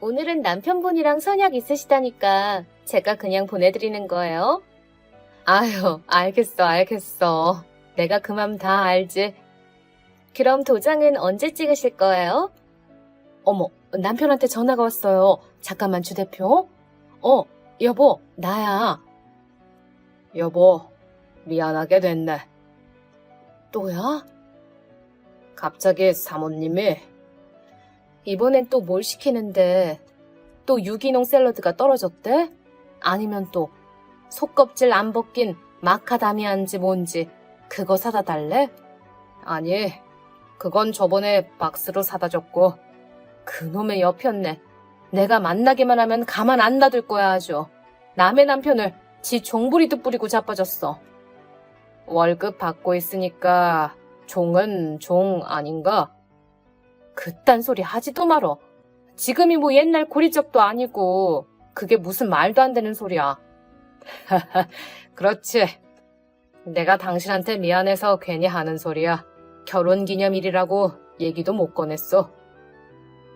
오늘은 남편분이랑 선약 있으시다니까 제가 그냥 보내드리는 거예요. 아유, 알겠어, 알겠어. 내가 그 맘 다 알지. 그럼 도장은 언제 찍으실 거예요? 어머, 남편한테 전화가 왔어요. 잠깐만, 주 대표. 어, 여보, 나야. 여보, 미안하게 됐네. 또야? 갑자기 사모님이 이번엔 또 뭘 시키는데 또 유기농 샐러드가 떨어졌대? 아니면 또 속껍질 안 벗긴 마카다미안지 뭔지 그거 사다 달래? 아니, 그건 저번에 박스로 사다 줬고 그놈의 여편네. 내가 만나기만 하면 가만 안 놔둘 거야 아주. 남의 남편을 지 종부리도 뿌리고 자빠졌어. 월급 받고 있으니까 종은 종 아닌가? 그딴 소리 하지도 말어. 지금이 뭐 옛날 고리적도 아니고 그게 무슨 말도 안 되는 소리야. 그렇지. 내가 당신한테 미안해서 괜히 하는 소리야. 결혼 기념일이라고 얘기도 못 꺼냈어.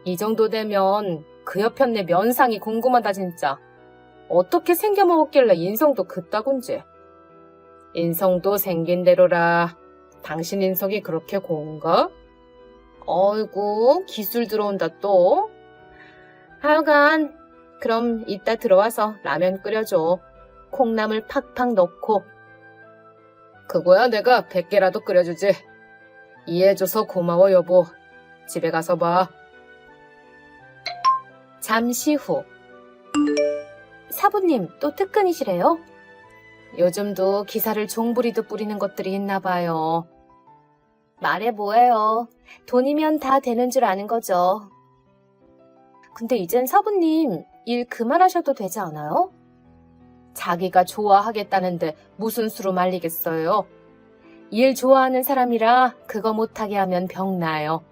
이 정도 되면 그 여편 내 면상이 궁금하다 진짜. 어떻게 생겨먹었길래 인성도 그따군지. 인성도 생긴 대로라. 당신 인성이 그렇게 고운가? 어이구, 기술 들어온다 또. 하여간, 그럼 이따 들어와서 라면 끓여줘. 콩나물 팍팍 넣고. 그거야 내가 100개라도 끓여주지. 이해해줘서 고마워 여보. 집에 가서 봐. 잠시 후. 사부님, 또 특근이시래요? 요즘도 기사를 종부리도 뿌리는 것들이 있나 봐요. 말해 뭐해요. 돈이면 다 되는 줄 아는 거죠. 근데 이젠 사부님 일 그만하셔도 되지 않아요? 자기가 좋아하겠다는데 무슨 수로 말리겠어요? 일 좋아하는 사람이라 그거 못하게 하면 병나요.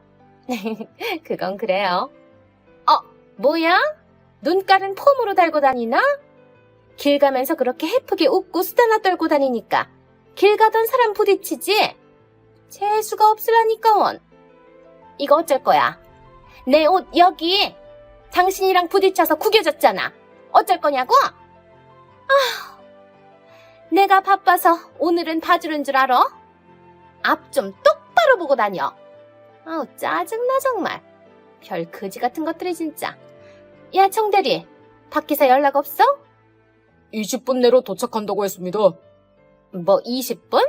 그건 그래요. 어, 뭐야? 눈깔은 폼으로 달고 다니나? 길 가면서 그렇게 해프게 웃고 수다나 떨고 다니니까 길 가던 사람 부딪히지? 재수가 없으라니까 원. 이거 어쩔 거야? 내 옷 여기 당신이랑 부딪혀서 구겨졌잖아. 어쩔 거냐고? 아, 내가 바빠서 오늘은 봐주는 줄 알아? 앞 좀 똑바로 보고 다녀. 아우 짜증나 정말. 별 거지 같은 것들이 진짜. 야 청대리, 밖에서 연락 없어? 20분 내로 도착한다고 했습니다. 뭐 20분?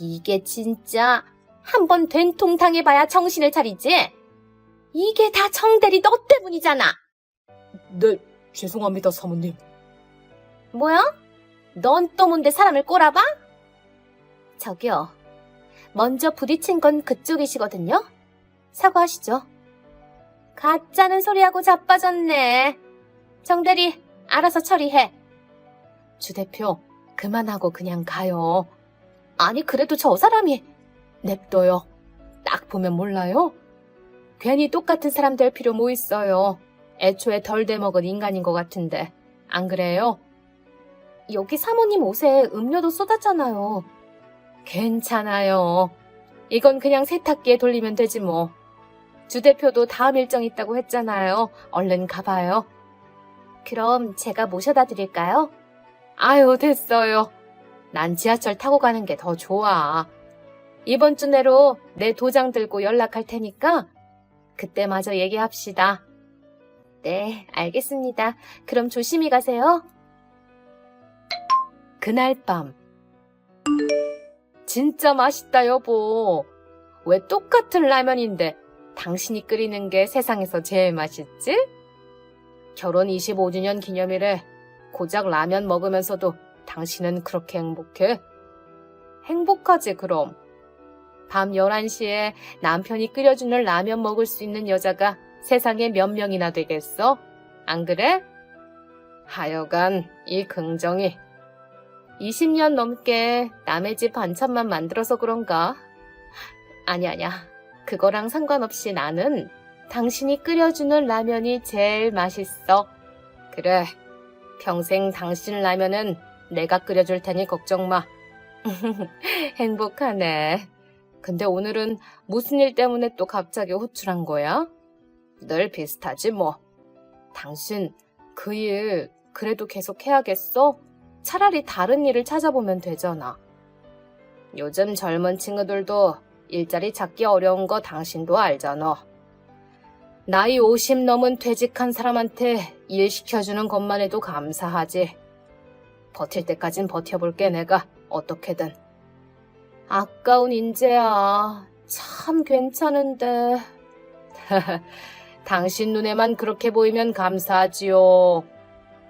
이게 진짜 한번 된통 당해봐야 정신을 차리지? 이게 다 정대리 너 때문이잖아. 네, 죄송합니다, 사모님. 뭐야? 넌 또 뭔데 사람을 꼬라봐? 저기요. 먼저 부딪힌 건 그쪽이시거든요? 사과하시죠. 가짜는 소리하고 자빠졌네. 정대리, 알아서 처리해. 주 대표, 그만하고 그냥 가요. 아니, 그래도 저 사람이 냅둬요. 딱 보면 몰라요? 괜히 똑같은 사람 될 필요 뭐 있어요. 애초에 덜 대먹은 인간인 것 같은데. 안 그래요? 여기 사모님 옷에 음료도 쏟았잖아요. 괜찮아요. 이건 그냥 세탁기에 돌리면 되지 뭐. 주 대표도 다음 일정 있다고 했잖아요. 얼른 가봐요. 그럼 제가 모셔다 드릴까요? 아유, 됐어요. 난 지하철 타고 가는 게 더 좋아. 이번 주 내로 내 도장 들고 연락할 테니까 그때 마저 얘기합시다. 네, 알겠습니다. 그럼 조심히 가세요. 그날 밤. 진짜 맛있다, 여보. 왜 똑같은 라면인데 당신이 끓이는 게 세상에서 제일 맛있지? 결혼 25주년 기념일에 고작 라면 먹으면서도 당신은 그렇게 행복해? 행복하지, 그럼. 밤 11시에 남편이 끓여주는 라면 먹을 수 있는 여자가 세상에 몇 명이나 되겠어? 안 그래? 하여간 이 긍정이 20년 넘게 남의 집 반찬만 만들어서 그런가? 아니, 아니야. 그거랑 상관없이 나는 당신이 끓여주는 라면이 제일 맛있어. 그래. 평생 당신 라면은 내가 끓여줄 테니 걱정 마. 행복하네. 근데 오늘은 무슨 일 때문에 또 갑자기 호출한 거야? 늘 비슷하지 뭐. 당신 그 일 그래도 계속 해야겠어? 차라리 다른 일을 찾아보면 되잖아. 요즘 젊은 친구들도 일자리 찾기 어려운 거 당신도 알잖아. 나이 50 넘은 퇴직한 사람한테 일 시켜주는 것만 해도 감사하지. 버틸 때까진 버텨볼게 내가 어떻게든. 아까운 인재야. 참 괜찮은데. 당신 눈에만 그렇게 보이면 감사하지요.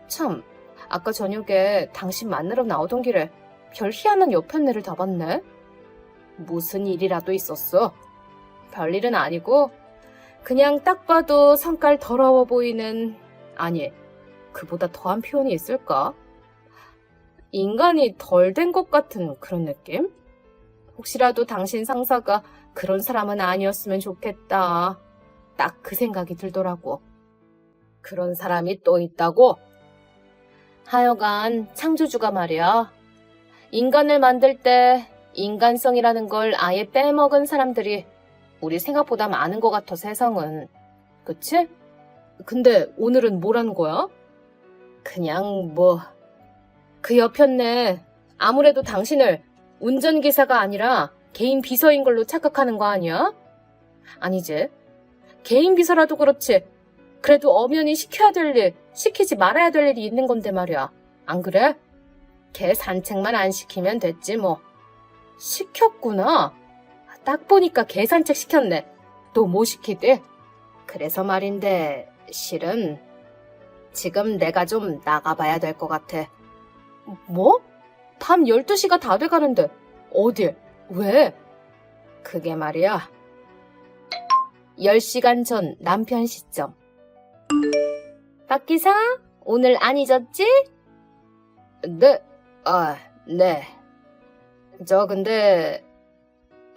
참, 아까 저녁에 당신 만나러 나오던 길에 별 희한한 여편네를 다 봤네. 무슨 일이라도 있었어? 별일은 아니고 그냥 딱 봐도 성깔 더러워 보이는 아니 그보다 더한 표현이 있을까? 인간이 덜 된 것 같은 그런 느낌? 혹시라도 당신 상사가 그런 사람은 아니었으면 좋겠다. 딱 그 생각이 들더라고. 그런 사람이 또 있다고? 하여간 창조주가 말이야. 인간을 만들 때 인간성이라는 걸 아예 빼먹은 사람들이 우리 생각보다 많은 것 같아 세상은. 그치? 근데 오늘은 뭐라는 거야? 그냥 뭐. 그 여편네 아무래도 당신을 운전기사가 아니라 개인 비서인 걸로 착각하는 거 아니야? 아니지. 개인 비서라도 그렇지. 그래도 엄연히 시켜야 될 일, 시키지 말아야 될 일이 있는 건데 말이야. 안 그래? 걔 산책만 안 시키면 됐지 뭐. 시켰구나. 딱 보니까 개 산책 시켰네. 또 뭐 시키대? 그래서 말인데 실은 지금 내가 좀 나가봐야 될 것 같아. 뭐? 밤 12시가 다 돼가는데 어딜? 왜? 그게 말이야. 10시간 전 남편 시점. 박 기사, 오늘 안 잊었지? 네, 아, 네. 저 근데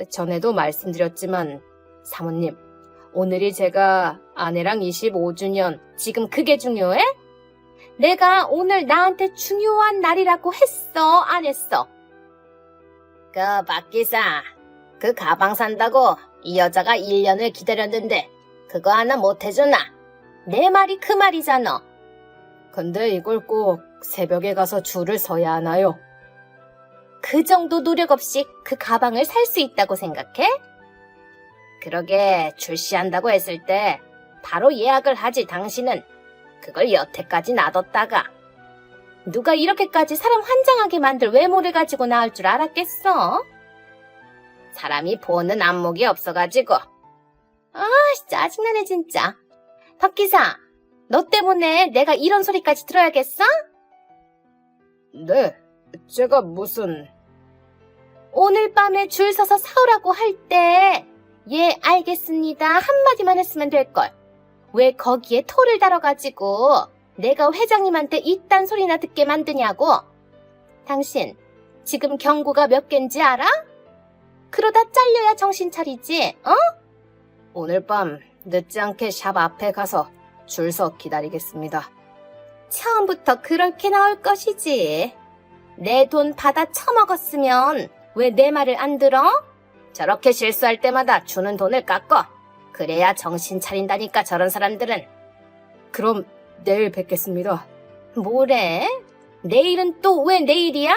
전에도 말씀드렸지만 사모님, 오늘이 제가 아내랑 25주년, 지금 그게 중요해? 내가 오늘 나한테 중요한 날이라고 했어, 안 했어? 그, 박 기사, 그 가방 산다고 이 여자가 1년을 기다렸는데 그거 하나 못 해주나? 내 말이 그 말이잖아. 근데 이걸 꼭 새벽에 가서 줄을 서야 하나요? 그 정도 노력 없이 그 가방을 살 수 있다고 생각해? 그러게 출시한다고 했을 때 바로 예약을 하지 당신은 그걸 여태까지 놔뒀다가 누가 이렇게까지 사람 환장하게 만들 외모를 가지고 나올 줄 알았겠어? 사람이 보는 안목이 없어가지고 아 짜증나네 진짜 박 기사 너 때문에 내가 이런 소리까지 들어야겠어? 네 제가 무슨 오늘 밤에 줄 서서 사오라고 할 때, 예, 알겠습니다. 한마디만 했으면 될걸. 왜 거기에 토를 달아가지고 내가 회장님한테 이딴 소리나 듣게 만드냐고? 당신, 지금 경고가 몇 갠지 알아? 그러다 잘려야 정신 차리지, 어? 오늘 밤 늦지 않게 샵 앞에 가서 줄 서 기다리겠습니다. 처음부터 그렇게 나올 것이지. 내 돈 받아 처먹었으면 왜 내 말을 안 들어? 저렇게 실수할 때마다 주는 돈을 깎어. 그래야 정신 차린다니까 저런 사람들은. 그럼 내일 뵙겠습니다. 뭐래? 내일은 또 왜 내일이야?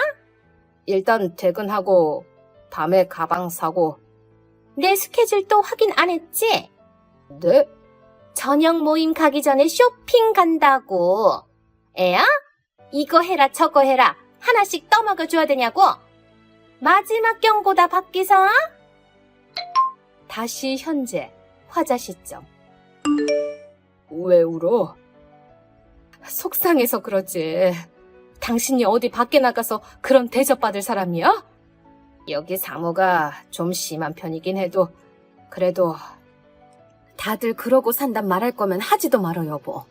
일단 퇴근하고 밤에 가방 사고. 내 스케줄 또 확인 안 했지? 네? 저녁 모임 가기 전에 쇼핑 간다고. 애야? 이거 해라 저거 해라 하나씩 떠먹여줘야 되냐고? 마지막 경고다 박기사. 다시 현재 화자 시점. 왜 울어? 속상해서 그러지. 당신이 어디 밖에 나가서 그런 대접받을 사람이야? 여기 사모가 좀 심한 편이긴 해도 그래도 다들 그러고 산단 말할 거면 하지도 말어 여보.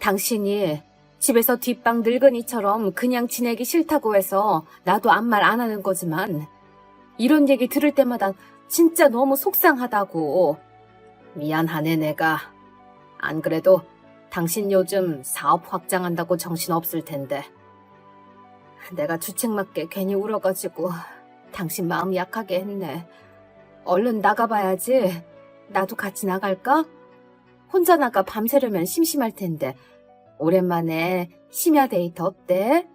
당신이 집에서 뒷방 늙은이처럼 그냥 지내기 싫다고 해서 나도 아무 말 안 하는 거지만 이런 얘기 들을 때마다 진짜 너무 속상하다고. 미안하네 내가. 안 그래도 당신 요즘 사업 확장한다고 정신 없을 텐데. 내가 주책맞게 괜히 울어가지고 당신 마음 약하게 했네. 얼른 나가봐야지. 나도 같이 나갈까? 혼자 나가 밤새려면 심심할 텐데. 오랜만에 심야 데이트 어때?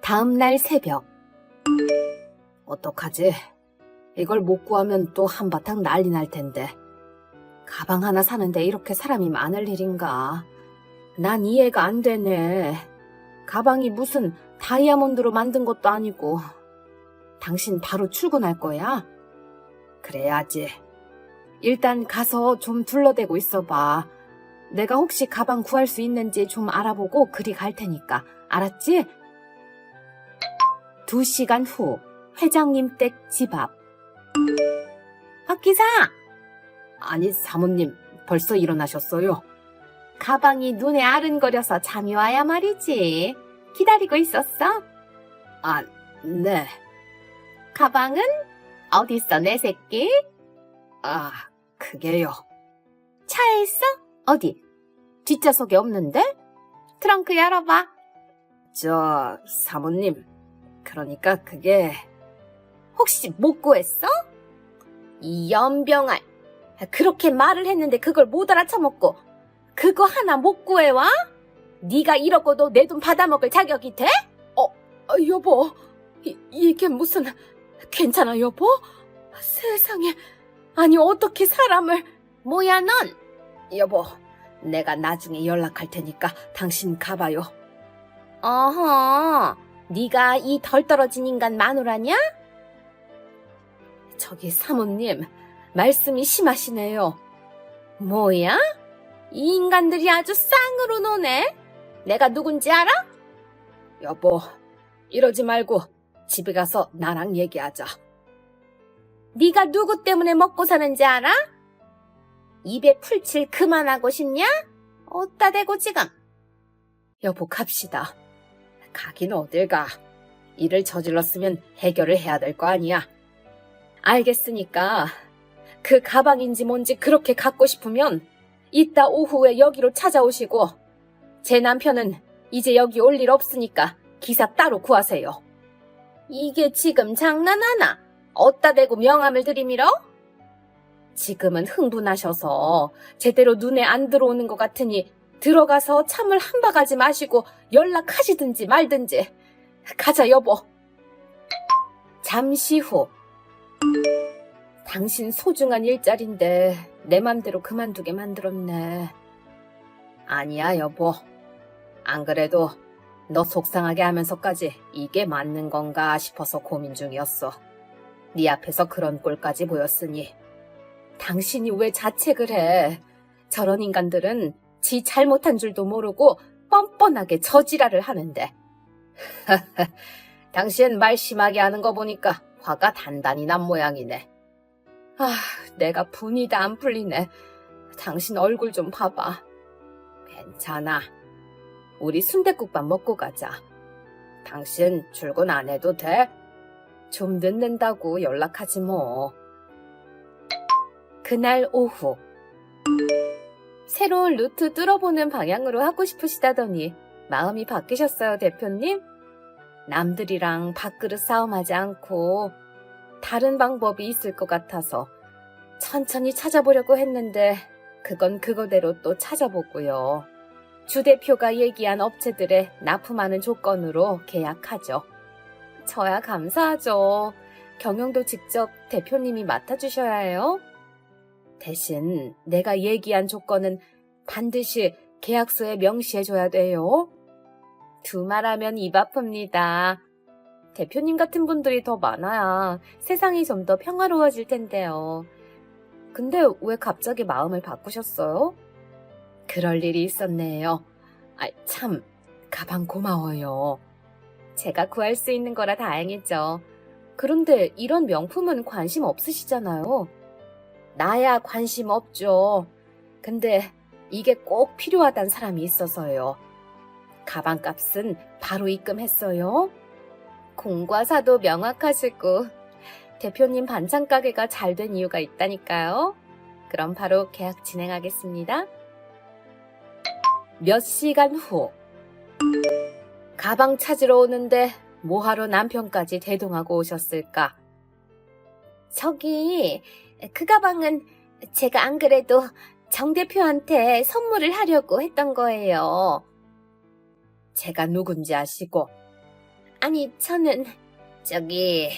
다음 날 새벽. 어떡하지? 이걸 못 구하면 또 한바탕 난리 날 텐데. 가방 하나 사는데 이렇게 사람이 많을 일인가? 난 이해가 안 되네. 가방이 무슨 다이아몬드로 만든 것도 아니고. 당신 바로 출근할 거야? 그래야지. 일단 가서 좀 둘러대고 있어봐. 내가 혹시 가방 구할 수 있는지 좀 알아보고 그리 갈 테니까. 알았지? 두 시간 후, 회장님 댁 집 앞. 박 기사! 아니, 사모님, 벌써 일어나셨어요? 가방이 눈에 아른거려서 잠이 와야 말이지. 기다리고 있었어? 아, 네. 가방은? 어딨어, 내 새끼? 아, 그게요. 차에 있어? 어디? 뒷좌석에 없는데? 트렁크 열어봐. 저, 사모님. 그러니까 그게. 혹시 못 구했어? 이 연병알. 그렇게 말을 했는데 그걸 못 알아쳐먹고 그거 하나 못 구해와? 네가 이러고도 내 돈 받아먹을 자격이 돼? 어, 어, 여보. 이, 이게 무슨 괜찮아 여보? 세상에 아니 어떻게 사람을 뭐야 넌? 여보 내가 나중에 연락할 테니까 당신 가봐요. 어허 네가 이 덜 떨어진 인간 마누라냐? 저기 사모님 말씀이 심하시네요. 뭐야? 이 인간들이 아주 쌍으로 노네. 내가 누군지 알아? 여보, 이러지 말고 집에 가서 나랑 얘기하자. 네가 누구 때문에 먹고 사는지 알아? 입에 풀칠 그만하고 싶냐? 어따 대고 지금. 여보, 갑시다. 가긴 어딜 가. 일을 저질렀으면 해결을 해야 될 거 아니야. 알겠으니까 그 가방인지 뭔지 그렇게 갖고 싶으면 이따 오후에 여기로 찾아오시고 제 남편은 이제 여기 올 일 없으니까 기사 따로 구하세요. 이게 지금 장난하나? 어따 대고 명함을 들이밀어? 지금은 흥분하셔서 제대로 눈에 안 들어오는 것 같으니 들어가서 참을 한 바가지 마시고 연락하시든지 말든지. 가자, 여보. 잠시 후. 당신 소중한 일자리인데 내 맘대로 그만두게 만들었네. 아니야, 여보. 안 그래도 너 속상하게 하면서까지 이게 맞는 건가 싶어서 고민 중이었어. 네 앞에서 그런 꼴까지 보였으니. 당신이 왜 자책을 해? 저런 인간들은 지 잘못한 줄도 모르고 뻔뻔하게 저지랄을 하는데. 당신 말 심하게 하는 거 보니까 화가 단단히 난 모양이네. 아, 내가 분이 다 안 풀리네. 당신 얼굴 좀 봐봐. 괜찮아. 우리 순댓국밥 먹고 가자. 당신 출근 안 해도 돼? 좀 늦는다고 연락하지 뭐. 그날 오후. 새로운 루트 뚫어보는 방향으로 하고 싶으시다더니 마음이 바뀌셨어요, 대표님? 남들이랑 밥그릇 싸움하지 않고 다른 방법이 있을 것 같아서 천천히 찾아보려고 했는데 그건 그거대로 또 찾아보고요. 주 대표가 얘기한 업체들에 납품하는 조건으로 계약하죠. 저야 감사하죠. 경영도 직접 대표님이 맡아주셔야 해요. 대신 내가 얘기한 조건은 반드시 계약서에 명시해줘야 돼요. 두말하면 입 아픕니다. 대표님 같은 분들이 더 많아야 세상이 좀 더 평화로워질 텐데요. 근데 왜 갑자기 마음을 바꾸셨어요? 그럴 일이 있었네요. 아, 참, 가방 고마워요. 제가 구할 수 있는 거라 다행이죠. 그런데 이런 명품은 관심 없으시잖아요. 나야 관심 없죠. 근데 이게 꼭 필요하단 사람이 있어서요. 가방 값은 바로 입금했어요. 공과사도 명확하시고 대표님 반찬 가게가 잘 된 이유가 있다니까요. 그럼 바로 계약 진행하겠습니다. 몇 시간 후 가방 찾으러 오는데 뭐하러 남편까지 대동하고 오셨을까? 저기 그 가방은 제가 안 그래도 정 대표한테 선물을 하려고 했던 거예요. 제가 누군지 아시고 아니, 저는 저기,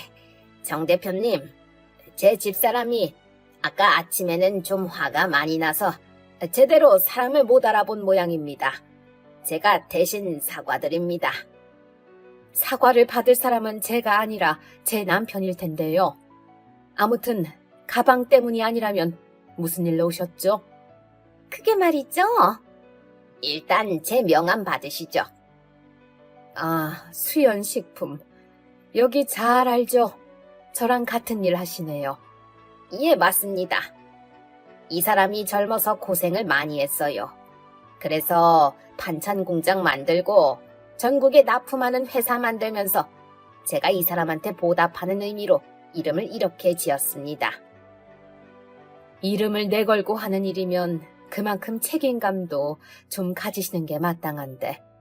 정 대표님, 제 집사람이 아까 아침에는 좀 화가 많이 나서 제대로 사람을 못 알아본 모양입니다. 제가 대신 사과드립니다. 사과를 받을 사람은 제가 아니라 제 남편일 텐데요. 아무튼 가방 때문이 아니라면 무슨 일로 오셨죠? 그게 말이죠. 일단 제 명함 받으시죠. 아, 수연식품. 여기 잘 알죠? 저랑 같은 일 하시네요. 예, 맞습니다. 이 사람이 젊어서 고생을 많이 했어요. 그래서 반찬 공장 만들고 전국에 납품하는 회사 만들면서 제가 이 사람한테 보답하는 의미로 이름을 이렇게 지었습니다. 이름을 내걸고 하는 일이면 그만큼 책임감도 좀 가지시는 게 마땅한데.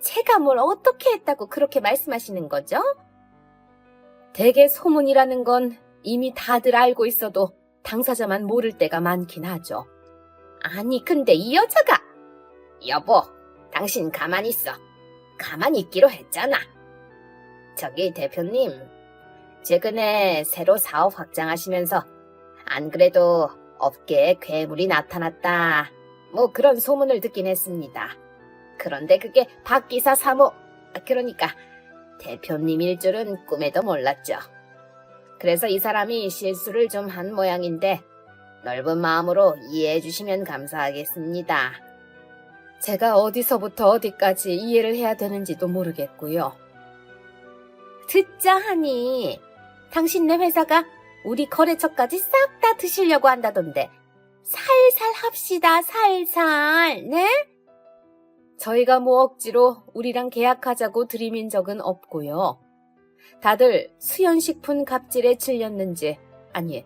제가 뭘 어떻게 했다고 그렇게 말씀하시는 거죠? 대개 소문이라는 건 이미 다들 알고 있어도 당사자만 모를 때가 많긴 하죠. 아니, 근데 이 여자가 여보, 당신 가만히 있어. 가만히 있기로 했잖아. 저기 대표님, 최근에 새로 사업 확장하시면서 안 그래도 업계에 괴물이 나타났다. 뭐 그런 소문을 듣긴 했습니다. 그런데 그게 박 기사 사모, 아, 그러니까 대표님일 줄은 꿈에도 몰랐죠. 그래서 이 사람이 실수를 좀 한 모양인데 넓은 마음으로 이해해 주시면 감사하겠습니다. 제가 어디서부터 어디까지 이해를 해야 되는지도 모르겠고요. 듣자 하니 당신네 회사가 우리 거래처까지 싹 다 드시려고 한다던데 살살 합시다 살살 네? 저희가 뭐 억지로 우리랑 계약하자고 들이민 적은 없고요. 다들 수연식품 갑질에 질렸는지 아니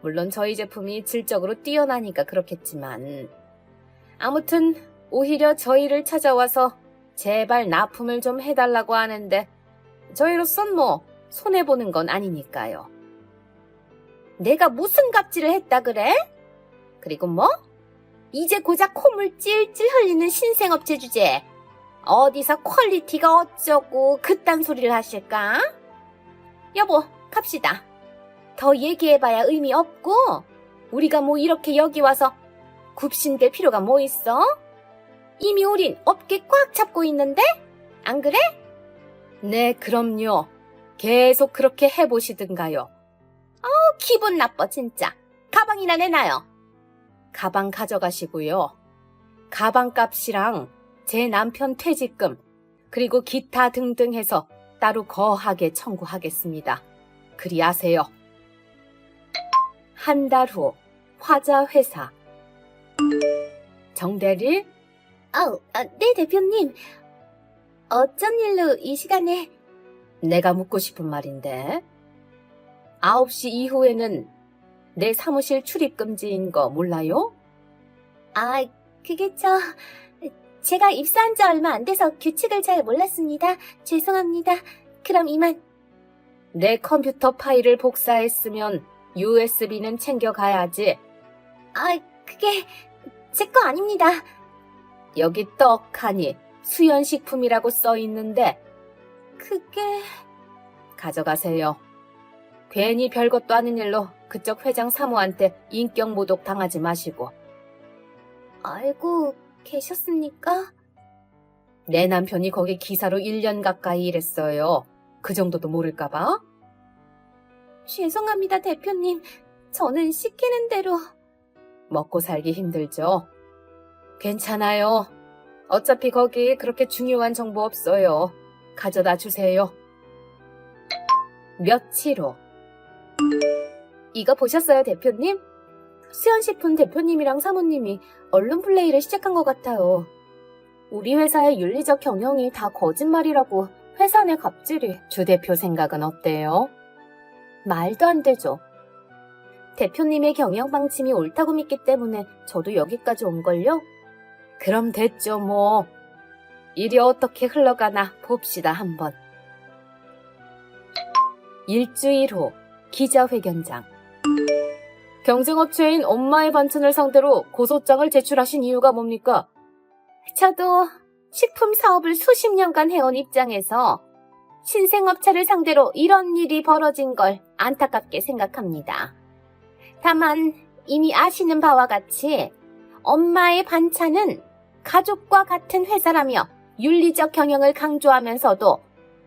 물론 저희 제품이 질적으로 뛰어나니까 그렇겠지만 아무튼 오히려 저희를 찾아와서 제발 납품을 좀 해달라고 하는데 저희로선 뭐 손해보는 건 아니니까요. 내가 무슨 갑질을 했다 그래? 그리고 뭐? 이제 고작 콧물 찔찔 흘리는 신생업체 주제. 어디서 퀄리티가 어쩌고 그딴 소리를 하실까? 여보, 갑시다. 더 얘기해봐야 의미 없고, 우리가 뭐 이렇게 여기 와서 굽신될 필요가 뭐 있어? 이미 우린 업계 꽉 잡고 있는데? 안 그래? 네, 그럼요. 계속 그렇게 해보시든가요. 어, 기분 나빠, 진짜. 가방이나 내놔요. 가방 가져가시고요. 가방 값이랑 제 남편 퇴직금, 그리고 기타 등등 해서 따로 거하게 청구하겠습니다. 그리 하세요. 한 달 후, 화자 회사. 정대리? 아우, 아, 네 대표님. 어쩐 일로 이 시간에 내가 묻고 싶은 말인데. 9시 이후에는 내 사무실 출입 금지인 거 몰라요? 아, 그게 저 제가 입사한 지 얼마 안 돼서 규칙을 잘 몰랐습니다. 죄송합니다. 그럼 이만. 내 컴퓨터 파일을 복사했으면 USB는 챙겨가야지. 아, 그게 제 거 아닙니다. 여기 떡하니 수연식품이라고 써 있는데 그게 가져가세요. 괜히 별것도 아닌 일로 그쪽 회장 사무한테 인격 모독 당하지 마시고 알고 계셨습니까? 내 남편이 거기 기사로 1년 가까이 일했어요. 그 정도도 모를까봐? 죄송합니다, 대표님. 저는 시키는 대로 먹고 살기 힘들죠? 괜찮아요. 어차피 거기 그렇게 중요한 정보 없어요. 가져다 주세요. 며칠 후. 이거 보셨어요, 대표님? 수연식품 대표님이랑 사모님이 언론 플레이를 시작한 것 같아요. 우리 회사의 윤리적 경영이 다 거짓말이라고 회사 내 갑질이 주 대표 생각은 어때요? 말도 안 되죠. 대표님의 경영 방침이 옳다고 믿기 때문에 저도 여기까지 온걸요? 그럼 됐죠, 뭐. 일이 어떻게 흘러가나 봅시다, 한번. 일주일 후, 기자회견장. 경쟁업체인 엄마의 반찬을 상대로 고소장을 제출하신 이유가 뭡니까? 저도 식품 사업을 수십 년간 해온 입장에서 신생업체를 상대로 이런 일이 벌어진 걸 안타깝게 생각합니다. 다만 이미 아시는 바와 같이 엄마의 반찬은 가족과 같은 회사라며 윤리적 경영을 강조하면서도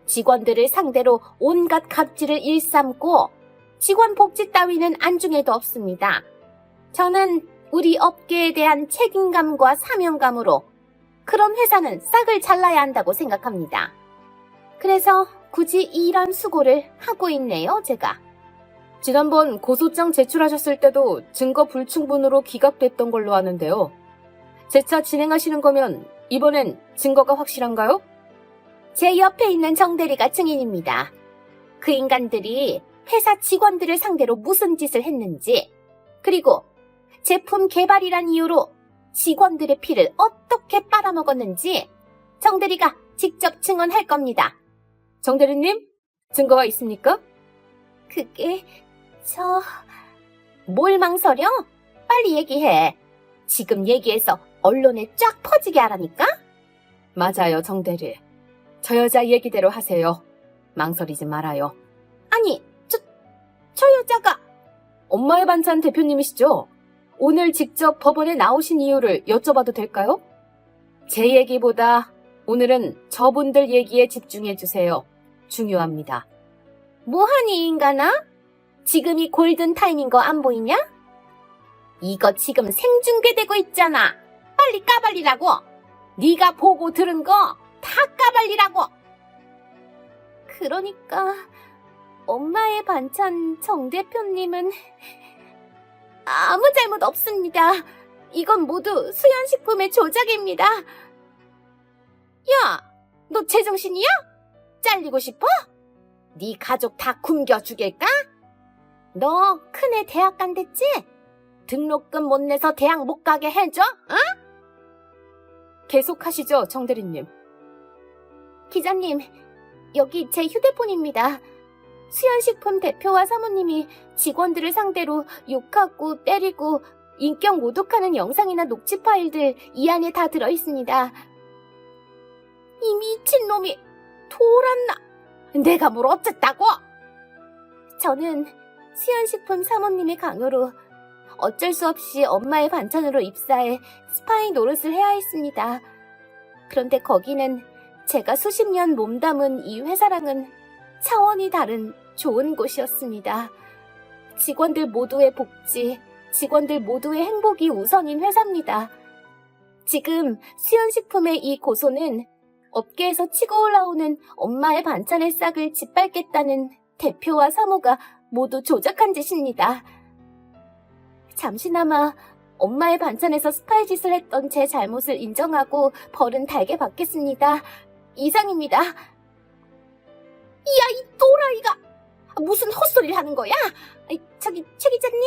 직원들을 상대로 온갖 갑질을 일삼고 직원 복지 따위는 안중에도 없습니다. 저는 우리 업계에 대한 책임감과 사명감으로 그런 회사는 싹을 잘라야 한다고 생각합니다. 그래서 굳이 이런 수고를 하고 있네요, 제가. 지난번 고소장 제출하셨을 때도 증거 불충분으로 기각됐던 걸로 아는데요. 재차 진행하시는 거면 이번엔 증거가 확실한가요? 제 옆에 있는 정대리가 증인입니다. 그 인간들이 회사 직원들을 상대로 무슨 짓을 했는지, 그리고 제품 개발이란 이유로 직원들의 피를 어떻게 빨아먹었는지 정대리가 직접 증언할 겁니다. 정 대리님, 증거가 있습니까? 그게 저... 뭘 망설여? 빨리 얘기해. 지금 얘기해서 언론에 쫙 퍼지게 하라니까? 맞아요, 정 대리. 저 여자 얘기대로 하세요. 망설이지 말아요. 아니, 저, 저 여자가 엄마의 반찬 대표님이시죠? 오늘 직접 법원에 나오신 이유를 여쭤봐도 될까요? 제 얘기보다 오늘은 저분들 얘기에 집중해 주세요. 중요합니다. 뭐하니 이 인간아? 지금이 골든 타임인 거 안 보이냐? 이거 지금 생중계되고 있잖아. 빨리 까발리라고. 네가 보고 들은 거 다 까발리라고. 그러니까 엄마의 반찬 정 대표님은 아무 잘못 없습니다. 이건 모두 수연식품의 조작입니다. 야, 너 제정신이야? 잘리고 싶어? 네 가족 다 굶겨 죽일까? 너 큰애 대학 간댔지? 등록금 못 내서 대학 못 가게 해줘? 어? 계속하시죠, 정 대리님. 기자님, 여기 제 휴대폰입니다. 수연식품 대표와 사모님이 직원들을 상대로 욕하고 때리고 인격 모독하는 영상이나 녹취 파일들 이 안에 다 들어있습니다. 이 미친놈이 돌았나? 내가 뭘 어쨌다고? 저는 수연식품 사모님의 강요로 어쩔 수 없이 엄마의 반찬으로 입사해 스파이 노릇을 해야 했습니다. 그런데 거기는 제가 수십 년 몸담은 이 회사랑은 차원이 다른 좋은 곳이었습니다. 직원들 모두의 복지, 직원들 모두의 행복이 우선인 회사입니다. 지금 수연식품의 이 고소는 업계에서 치고 올라오는 엄마의 반찬의 싹을 짓밟겠다는 대표와 사모가 모두 조작한 짓입니다. 잠시나마 엄마의 반찬에서 스파이 짓을 했던 제 잘못을 인정하고 벌은 달게 받겠습니다. 이상입니다. 이야, 이 또라이가! 무슨 헛소리를 하는 거야? 저기, 최 기자님,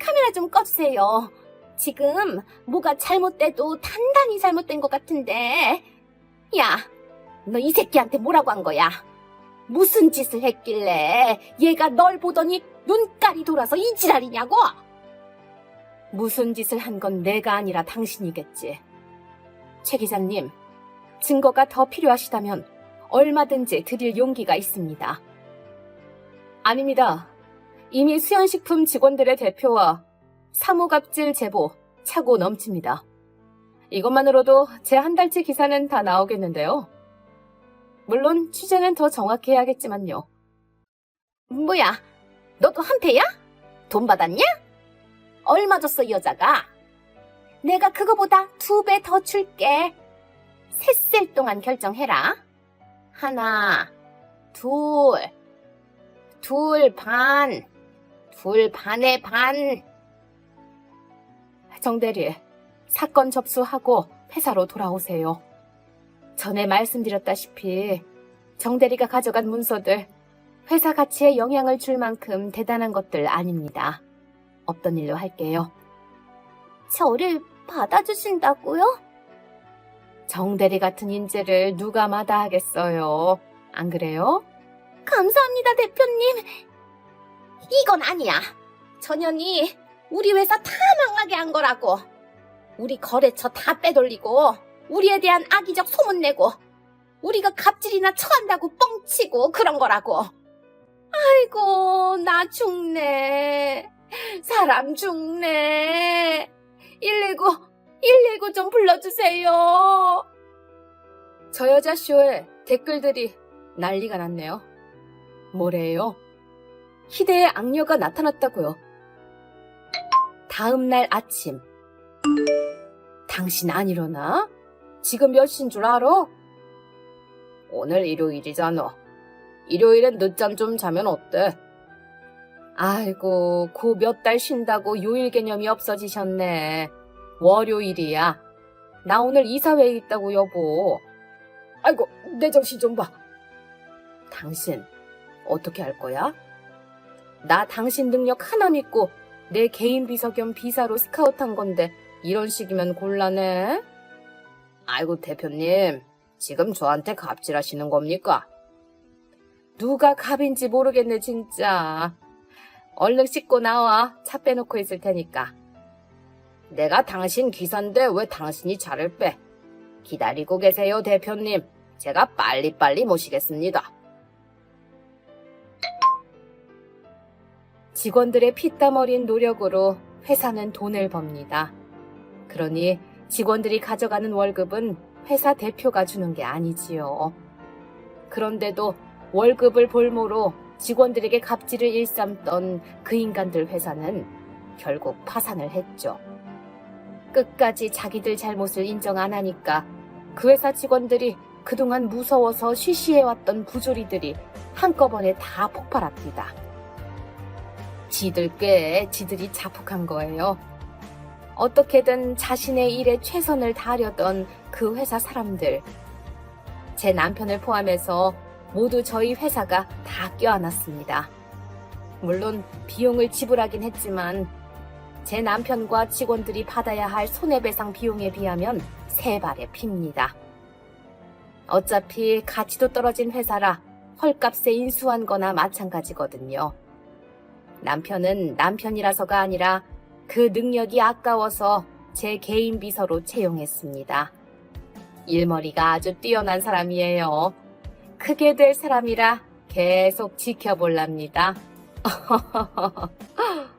카메라 좀 꺼주세요. 지금 뭐가 잘못돼도 단단히 잘못된 것 같은데. 야, 너 이 새끼한테 뭐라고 한 거야? 무슨 짓을 했길래 얘가 널 보더니 눈깔이 돌아서 이 지랄이냐고? 무슨 짓을 한 건 내가 아니라 당신이겠지. 최 기자님, 증거가 더 필요하시다면 얼마든지 드릴 용기가 있습니다. 아닙니다. 이미 수연식품 직원들의 대표와 사무갑질 제보 차고 넘칩니다. 이것만으로도 제 한 달치 기사는 다 나오겠는데요. 물론 취재는 더 정확히 해야겠지만요. 뭐야? 너도 한패야? 돈 받았냐? 얼마 줬어, 이 여자가? 내가 그거보다 두 배 더 줄게. 셋 셀 동안 결정해라. 하나, 둘, 둘 반, 둘 반의 반. 정대리, 사건 접수하고 회사로 돌아오세요. 전에 말씀드렸다시피 정대리가 가져간 문서들 회사 가치에 영향을 줄 만큼 대단한 것들 아닙니다. 없던 일로 할게요. 저를 받아주신다고요? 정대리 같은 인재를 누가 마다하겠어요. 안 그래요? 감사합니다, 대표님. 이건 아니야. 전현이 우리 회사 다 망하게 한 거라고. 우리 거래처 다 빼돌리고, 우리에 대한 악의적 소문 내고, 우리가 갑질이나 처한다고 뻥치고 그런 거라고. 아이고, 나 죽네. 사람 죽네. 119, 119 좀 불러주세요. 저 여자 쇼에 댓글들이 난리가 났네요. 뭐래요? 희대의 악녀가 나타났다고요. 다음 날 아침. 당신 안 일어나? 지금 몇 시인 줄 알아? 오늘 일요일이잖아. 일요일엔 늦잠 좀 자면 어때? 아이고, 고 몇 달 쉰다고 요일 개념이 없어지셨네. 월요일이야. 나 오늘 이사회에 있다고, 여보. 아이고, 내 정신 좀 봐. 당신, 어떻게 할 거야? 나 당신 능력 하나 믿고 내 개인 비서 겸 비사로 스카우트한 건데 이런 식이면 곤란해? 아이고, 대표님. 지금 저한테 갑질하시는 겁니까? 누가 갑인지 모르겠네, 진짜. 얼른 씻고 나와. 차 빼놓고 있을 테니까. 내가 당신 기사인데 왜 당신이 차를 빼? 기다리고 계세요, 대표님. 제가 빨리빨리 모시겠습니다. 직원들의 피땀 어린 노력으로 회사는 돈을 법니다. 그러니 직원들이 가져가는 월급은 회사 대표가 주는 게 아니지요. 그런데도 월급을 볼모로 직원들에게 갑질을 일삼던 그 인간들 회사는 결국 파산을 했죠. 끝까지 자기들 잘못을 인정 안 하니까 그 회사 직원들이 그동안 무서워서 쉬쉬해왔던 부조리들이 한꺼번에 다 폭발합니다. 지들 꽤 지들이 자폭한 거예요. 어떻게든 자신의 일에 최선을 다하려던 그 회사 사람들. 제 남편을 포함해서 모두 저희 회사가 다 껴안았습니다. 물론 비용을 지불하긴 했지만 제 남편과 직원들이 받아야 할 손해배상 비용에 비하면 세 발의 핍니다. 어차피 가치도 떨어진 회사라 헐값에 인수한 거나 마찬가지거든요. 남편은 남편이라서가 아니라 그 능력이 아까워서 제 개인 비서로 채용했습니다. 일머리가 아주 뛰어난 사람이에요. 크게 될 사람이라 계속 지켜볼랍니다.